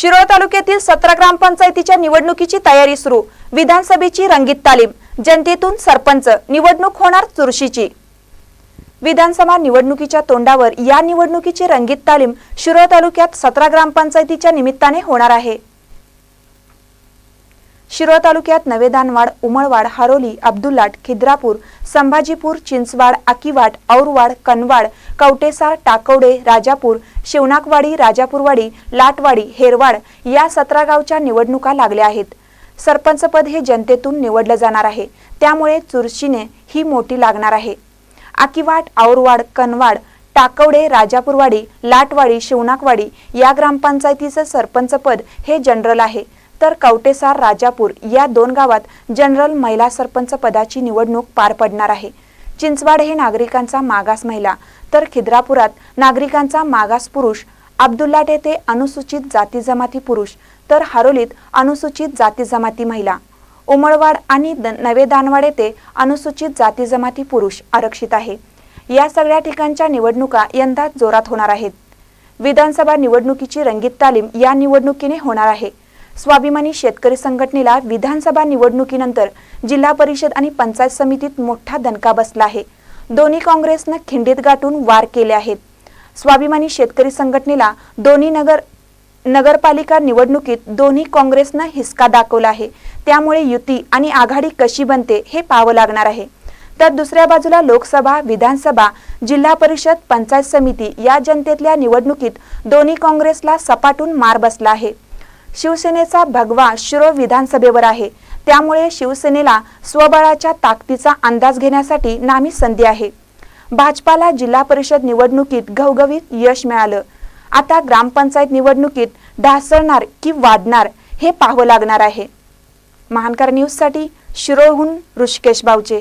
शिरोळ तालुक्यातील सतरा ग्रामपंचायतीच्या निवडणुकीची तयारी सुरू. विधानसभेची रंगीत तालीम. जनतेतून सरपंच. निवडणूक होणार चुरशीची. विधानसभा निवडणुकीच्या तोंडावर या निवडणुकीची रंगीत तालीम शिरोळ तालुक्यात सतरा ग्रामपंचायतीच्या निमित्ताने होणार आहे. शिरोळ तालुक्यात नवेदानवाड उमळवाड हारोली अब्दुल्लाट खिद्रापूर संभाजीपूर चिंचवाड आकीवाट औरवाड कनवाड कवटेसार टाकवडे राजापूर शिवनाकवाडी राजापूरवाडी लाटवाडी हेरवाड या सतरा गावच्या निवडणुका लागल्या आहेत. सरपंचपद हे जनतेतून निवडलं जाणार आहे. त्यामुळे चुरशीने ही मोठी लागणार आहे. आकीवाट औरवाड कनवाड टाकवडे राजापूरवाडी लाटवाडी शिवनाकवाडी या ग्रामपंचायतीचं सरपंचपद हे जनरल आहे. तर कवटेसार राजापूर या दोन गावात जनरल महिला सरपंच पदाची निवडणूक पार पडणार आहे. चिंचवाड हे नागरिकांचा मागास महिला तर खिद्रापुरात नागरिकांचा मागास पुरुष अब्दुल्लाट येथे अनुसूचित जाती जमाती पुरुष तर हारोलीत अनुसूचित जाती जमाती महिला. उमळवाड आणि नवे दानवाड येथे अनुसूचित जाती जमाती पुरुष आरक्षित आहे. या सगळ्या ठिकाणच्या निवडणुका यंदा जोरात होणार आहेत. विधानसभा निवडणुकीची रंगीत तालीम या निवडणुकीने होणार आहे. स्वाभिमानी शेतकरी संघटनेला विधानसभा निवडणुकीनंतर जिल्हा परिषद आणि पंचायत समितीत मोठा दणका बसला आहे. दोन्ही काँग्रेसनं खिंडीत गाठून वार केले आहेत. स्वाभिमानी शेतकरी संघटनेला दोन्ही नगर नगरपालिका निवडणुकीत दोन्ही काँग्रेसनं हिसका दाखवला आहे. त्यामुळे युती आणि आघाडी कशी बनते हे पाहावं लागणार आहे. तर दुसऱ्या बाजूला लोकसभा विधानसभा जिल्हा परिषद पंचायत समिती या जनतेतल्या निवडणुकीत दोन्ही काँग्रेसला सपाटून मार बसला आहे. शिवसेनेचा भगवा शिरो विधानसभेवर आहे. त्यामुळे शिवसेनेला स्वबळाच्या ताकदीचा अंदाज घेण्यासाठी नामी संधी आहे. भाजपाला जिल्हा परिषद निवडणुकीत घवघवीत यश मिळालं. आता ग्रामपंचायत निवडणुकीत ढासळणार की वाढणार हे पाहावं लागणार आहे. महानकर न्यूजसाठी शिरोळहून ऋषिकेश बावचे.